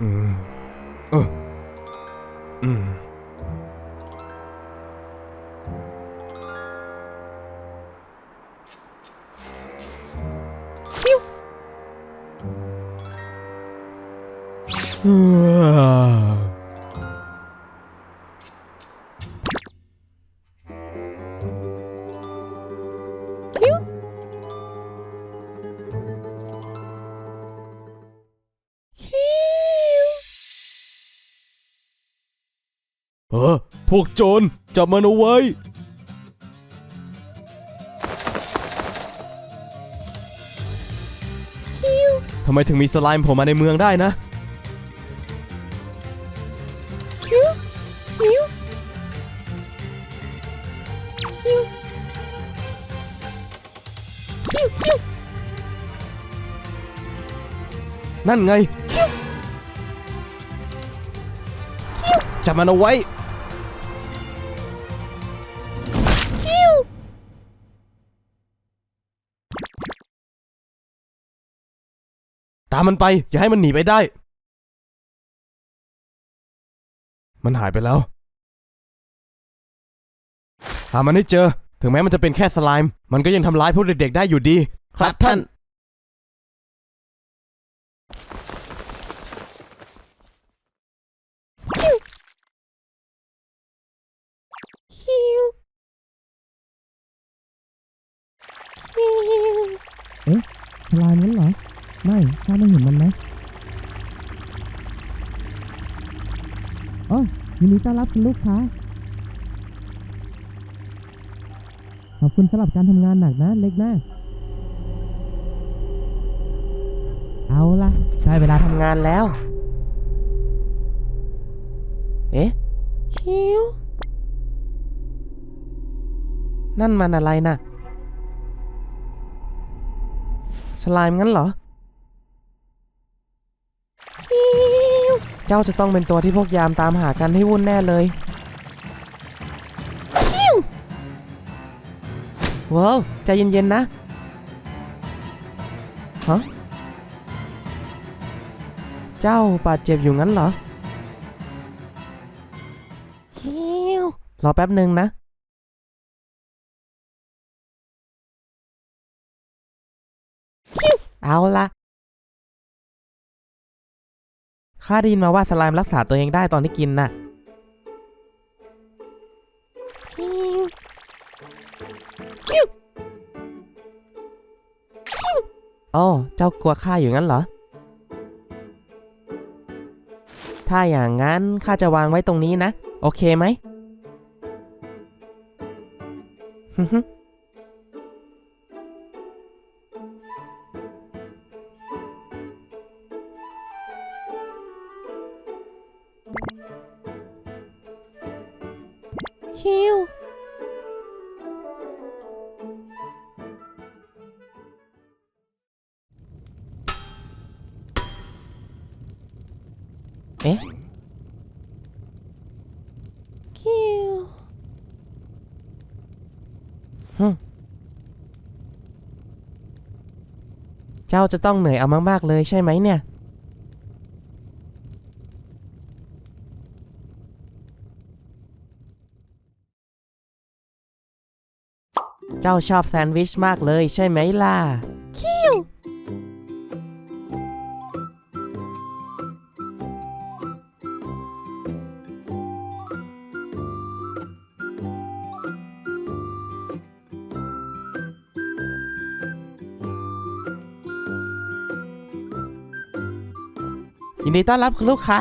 อืมเออ เอ้อเออ พวกโจรจับมันเอาไว้ทำไมถึงมีสไลม์โผล่มาในเมืองได้นะนั่นไง จับมันเอาไว้ ตามมันไป อย่าให้มันหนีไปได้ มันหายไปแล้ว หามันให้เจอ ถึงแม้มันจะเป็นแค่สไลม์ มันก็ยังทำร้ายพวกเด็กๆได้อยู่ดี ครับท่านทลายนั้นเหรอ ไม่าไม่เห็นมันนะอ๋อยินดีต้อนรับคุณลูกค้า ขอบคุณสำหรับการทำงานหนักนะ เล็กหน้า เอาละได้เวลาทำงานแล้ว เอ๊ะคิวนั่นมันอะไรน่ะสไลม์งั้นเหรอ เจ้าจะต้องเป็นตัวที่พวกยามตามหากันให้วุ่นแน่เลยว้าวใจเย็นๆนะ ฮะ เจ้าบาดเจ็บอยู่งั้นเหรอรอแป๊บหนึ่งนะ เอาละ ข้าได้ยินมาว่าสไลม์รักษาตัวเองได้ตอนที่กินน่ะ โอ้ เจ้ากลัวข้าอยู่งั้นเหรอ ถ้าอย่างนั้นข้าจะวางไว้ตรงนี้นะ โอเคไหมฮึฮึ คิวเอ๊ะ คิวฮึเจ้าจะต้องเหนื่อยเอามากๆเลยใช่ไหมเนี่ย เจ้าชอบแซนด์วิชมากเลยใช่ไหมล่ะ คิว ยินดีต้อนรับคุณลูกค้า